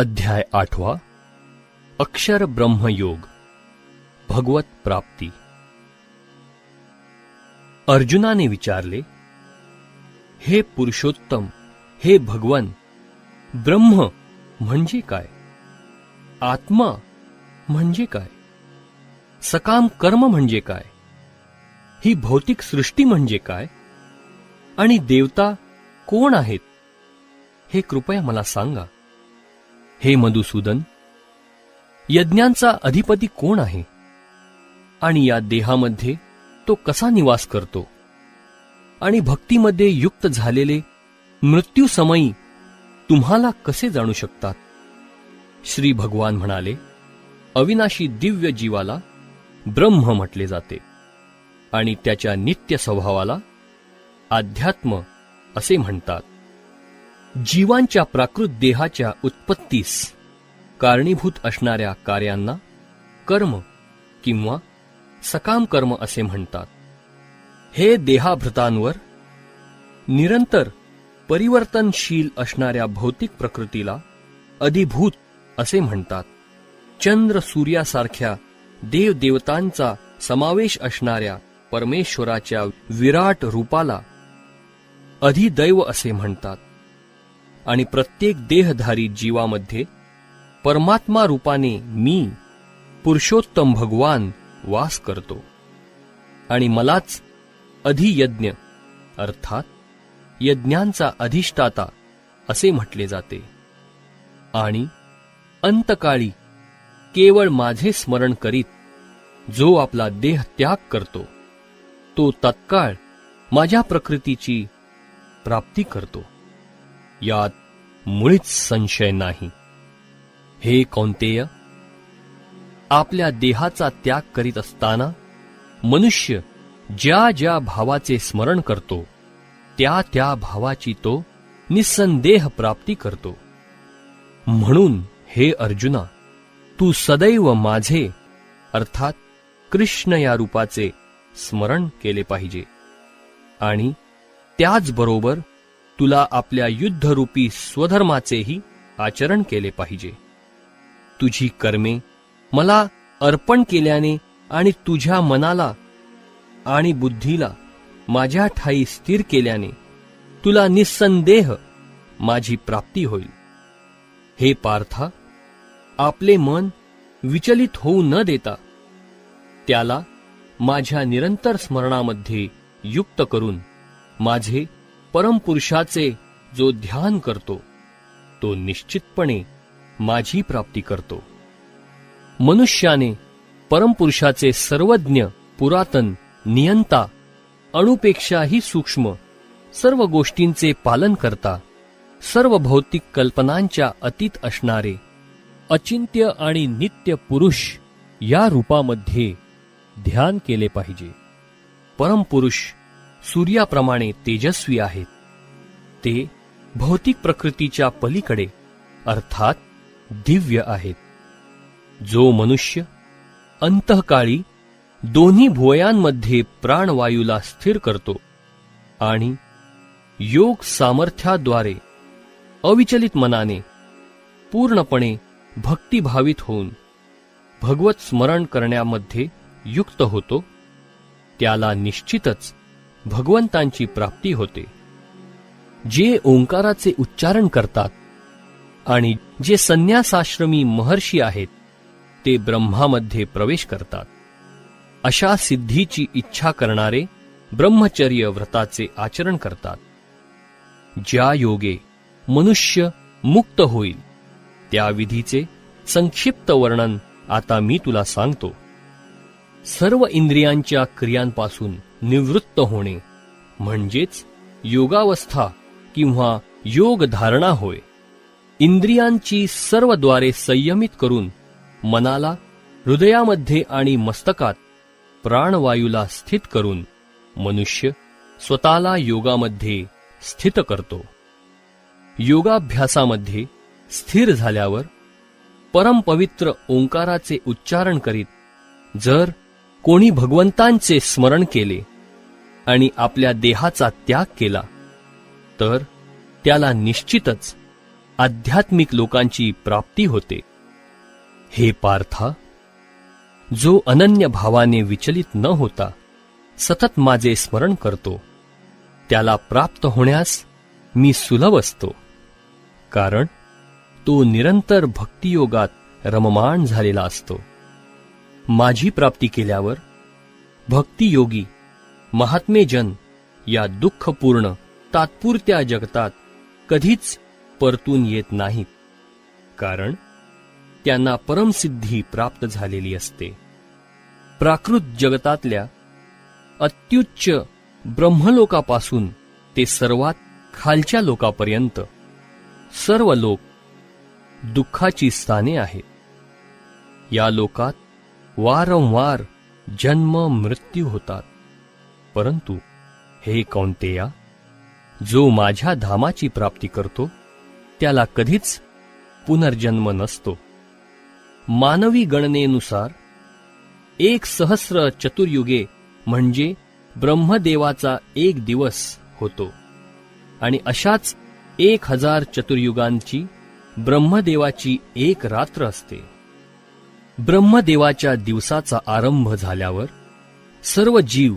अध्याय आठवा. अक्षर ब्रह्मयोग. भगवत प्राप्ती. अर्जुनाने विचारले हे पुरुषोत्तम हे भगवन ब्रह्म म्हणजे काय? आत्मा म्हणजे काय? सकाम कर्म म्हणजे काय? ही भौतिक सृष्टी म्हणजे काय? आणि देवता कोण आहेत? हे कृपया मला सांगा. हे मधुसूदन यज्ञांचा अधिपती कोण आहे? आणि या देहामध्ये तो कसा निवास करतो? आणि भक्तीमध्ये युक्त झालेले मृत्यूसमयी तुम्हाला कसे जाणू शकतात? श्री भगवान म्हणाले अविनाशी दिव्य जीवाला ब्रह्म म्हटले जाते आणि त्याच्या नित्य स्वभावाला अध्यात्म असे म्हणतात. जीवांच्या प्राकृत देहाच्या उत्पत्तीस कारणीभूत असणाऱ्या कार्यांना कर्म किंवा सकाम कर्म असे म्हणतात. हे देहाभृतांवर निरंतर परिवर्तनशील असणाऱ्या भौतिक प्रकृतीला अधिभूत असे म्हणतात. चंद्र सूर्यासारख्या देवदेवतांचा समावेश असणाऱ्या परमेश्वराच्या विराट रूपाला अधिदैव असे म्हणतात. आणि प्रत्येक देहधारी जीवामध्ये परमात्मा रूपाने मी पुरुषोत्तम भगवान वास करतो. आणि मलाच अधियज्ञ अर्थात यज्ञांचा अधिष्ठाता असे म्हटले जाते. आणि अंतकाळी केवळ माझे स्मरण करीत जो आपला देह त्याग करतो तो तत्काळ माझ्या प्रकृतीची प्राप्ती करतो. यात मुळीच संशय नाही. हे कौंतेय आपल्या देहाचा त्याग करीत असताना मनुष्य ज्या ज्या भावाचे स्मरण करतो त्या त्या भावाची तो निसंदेह प्राप्ती करतो. म्हणून हे अर्जुना तू सदैव माझे अर्थात कृष्ण या रूपाचे स्मरण केले पाहिजे. आणि त्याचबरोबर तुला आपल्या युद्धरूपी स्वधर्माचेही आचरण केले पाहिजे. तुझी कर्मे मला अर्पण केल्याने आणि तुझ्या मनाला आणि बुद्धीला माझ्या ठाई स्थिर केल्याने तुला निस्संदेह माझी प्राप्ती होईल. हे पार्था आपले मन विचलित होऊ न देता त्याला माझ्या निरंतर स्मरणामध्ये युक्त करून माझे परमपुरुषाचे जो ध्यान करतो तो निश्चितपणे माझी प्राप्ती करतो. मनुष्याने परमपुरुषाचे सर्वज्ञ पुरातन नियंता अणुपेक्षाही सूक्ष्म सर्व गोष्टींचे पालन करता सर्व भौतिक कल्पनांच्या अतीत असणारे अचिंत्य आणि नित्य पुरुष या रूपामध्ये ध्यान केले पाहिजे. परमपुरुष सूर्याप्रमाणे तेजस्वी आहेत. ते भौतिक प्रकृतीच्या पलीकडे अर्थात दिव्य आहेत. जो मनुष्य अंतःकाळी दोन्ही भुवयांमध्ये प्राणवायूला स्थिर करतो आणि योग सामर्थ्याद्वारे अविचलित मनाने पूर्णपणे भक्तिभावित होऊन भगवत स्मरण करण्यामध्ये युक्त होतो त्याला निश्चितच भगवंतांची प्राप्ती होते. जे ओंकाराचे उच्चारण करतात आणि जे संन्यासाश्रमी महर्षी आहेत ते ब्रह्मामध्ये प्रवेश करतात. अशा सिद्धीची इच्छा करणारे ब्रह्मचर्य व्रताचे आचरण करतात. ज्या योगे मनुष्य मुक्त होईल त्या विधीचे संक्षिप्त वर्णन आता मी तुला सांगतो. सर्व इंद्रियांच्या क्रियांपासून निवृत्त होणे म्हणजेच योगावस्था किंवा योग धारणा होय. इंद्रियांची सर्वद्वारे संयमित करून मनाला हृदयामध्ये आणि मस्तकात प्राणवायूला स्थित करून मनुष्य स्वतःला योगामध्ये स्थित करतो. योगाभ्यासामध्ये स्थिर झाल्यावर परमपवित्र ओंकाराचे उच्चारण करीत जर कोणी भगवंतांचे स्मरण केले आणि आपल्या देहाचा त्याग केला. तर त्याला निश्चितच आध्यात्मिक लोकांची प्राप्ती होते. हे पार्था जो अनन्य भावाने विचलित न होता सतत माझे स्मरण करतो. त्याला प्राप्त होण्यास मी सुलभ असतो. कारण तो निरंतर भक्तियोगात रममाण झालेला असतो. माझी प्राप्ती केल्यावर भक्तियोगी महात्मेजन या दुःखपूर्ण तात्पुरत्या जगतात कधीच परतून येत नाहीत. कारण त्यांना परमसिद्धी प्राप्त झालेली असते. प्राकृत जगतातल्या अत्युच्च ब्रह्मलोकापासून ते सर्वात खालच्या लोकापर्यंत सर्व लोक दुःखाची स्थाने आहेत. या लोकात वारंवार जन्म मृत्यू होतात. परंतु हे कौंतेया जो माझ्या धामाची प्राप्ती करतो त्याला कधीच पुनर्जन्म नसतो. मानवी गणनेनुसार एक सहस्र चतुर्युगे म्हणजे ब्रह्मदेवाचा एक दिवस होतो आणि अशाच एक हजार चतुर्युगांची ब्रह्मदेवाची एक रात्र असते. ब्रह्मदेवाच्या दिवसाचा आरंभ झाल्यावर सर्व जीव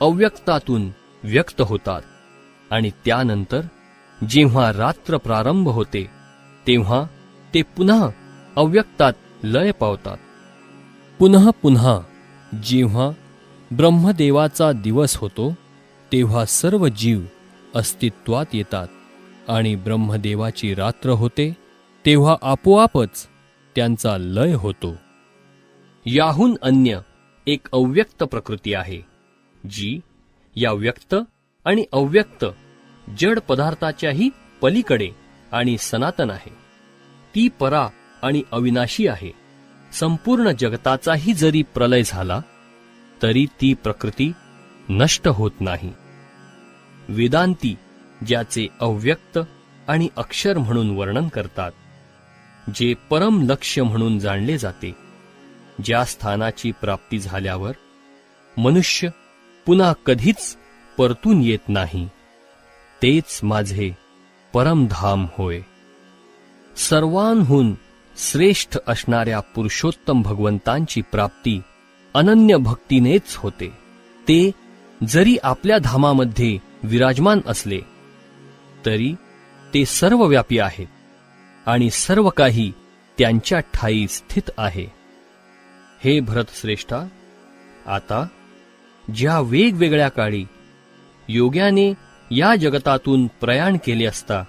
अव्यक्तातून व्यक्त होतात. आणि त्यानंतर जेव्हा रात्र प्रारंभ होते तेव्हा ते पुन्हा अव्यक्तात लय पावतात. पुन्हा पुन्हा जेव्हा ब्रह्मदेवाचा दिवस होतो तेव्हा सर्व जीव अस्तित्वात येतात आणि ब्रह्मदेवाची रात्र होते तेव्हा आपोआपच त्यांचा लय होतो. याहून अन्य एक अव्यक्त प्रकृती आहे. जी या व्यक्त आणि अव्यक्त जड पदार्थाच्याही पलीकडे आणि सनातन आहे. ती परा आणि अविनाशी आहे. संपूर्ण जगताचाही जरी प्रलय झाला तरी ती प्रकृती नष्ट होत नाही. वेदांती ज्याचे अव्यक्त आणि अक्षर म्हणून वर्णन करतात जे परम लक्ष्य म्हणून जाणले जाते ज्या स्थानाची प्राप्ती झाल्यावर मनुष्य पुन्हा कधीच परतून येत नाही. तेच माझे परमधाम होय. सर्वांहून श्रेष्ठ असणाऱ्या पुरुषोत्तम भगवंतांची प्राप्ती अनन्य भक्तीनेच होते. ते जरी आपल्या धामामध्ये विराजमान असले तरी ते सर्वव्यापी आहेत आणि सर्व काही त्यांच्या ठाई स्थित आहे. हे भरतश्रेष्ठा आता ज्या वेगवेगळ्या काळी योग्याने या जगतातून प्रयाण केले असता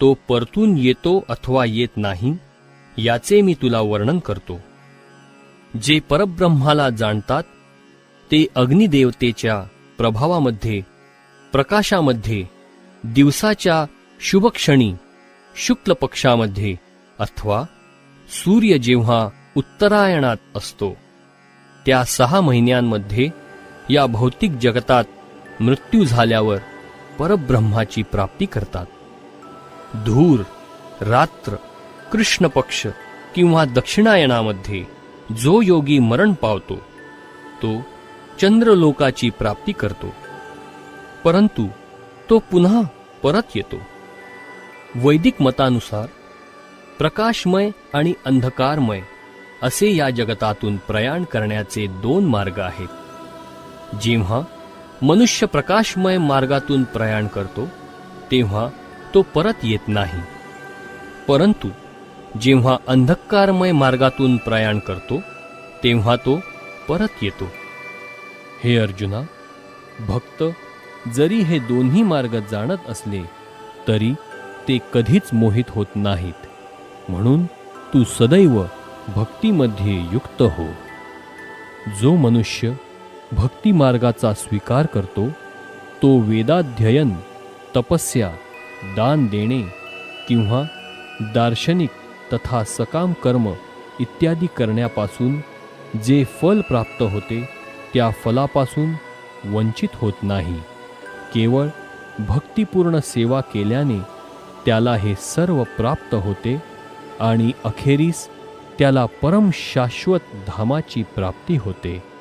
तो परतून येतो अथवा येत नाही याचे मी तुला वर्णन करतो. जे परब्रह्माला जाणतात ते अग्निदेवतेच्या प्रभावामध्ये प्रकाशामध्ये दिवसाच्या शुभक्षणी शुक्ल पक्षामध्ये अथवा सूर्य जेव्हा उत्तरायणात असतो त्या सहा महिन्यांमध्ये या भौतिक जगतात मृत्यू झाल्यावर परब्रह्माची प्राप्ती करतात. धूर रात्र कृष्ण पक्ष किंवा दक्षिणायनामध्ये जो योगी मरण पावतो तो चंद्रलोकाची प्राप्ती करतो. परंतु तो पुन्हा परत येतो. वैदिक मतानुसार प्रकाशमय आणि अंधकारमय असे या जगतातून प्रयाण करण्याचे दोन मार्ग आहेत. जेव्हा मनुष्य प्रकाशमय मार्गातून प्रयाण करतो तेव्हा तो परत येत नाही. परंतु जेव्हा अंधकारमय मार्गातून प्रयाण करतो तेव्हा तो परत येतो. हे अर्जुना भक्त जरी हे दोन्ही मार्ग जाणत असले तरी ते कधीच मोहित होत नाहीत. म्हणून तू सदैव भक्तीमध्ये युक्त हो. जो मनुष्य भक्तिमार्गाचा स्वीकार करतो तो वेदाध्ययन तपस्या दान देणे किंवा दार्शनिक तथा सकाम कर्म इत्यादी करण्यापासून जे फल प्राप्त होते त्या फलापासून वंचित होत नाही. केवळ भक्तिपूर्ण सेवा केल्याने त्याला हे सर्व प्राप्त होते आणि अखेरीस त्याला परम शाश्वत धामाची प्राप्ती होते.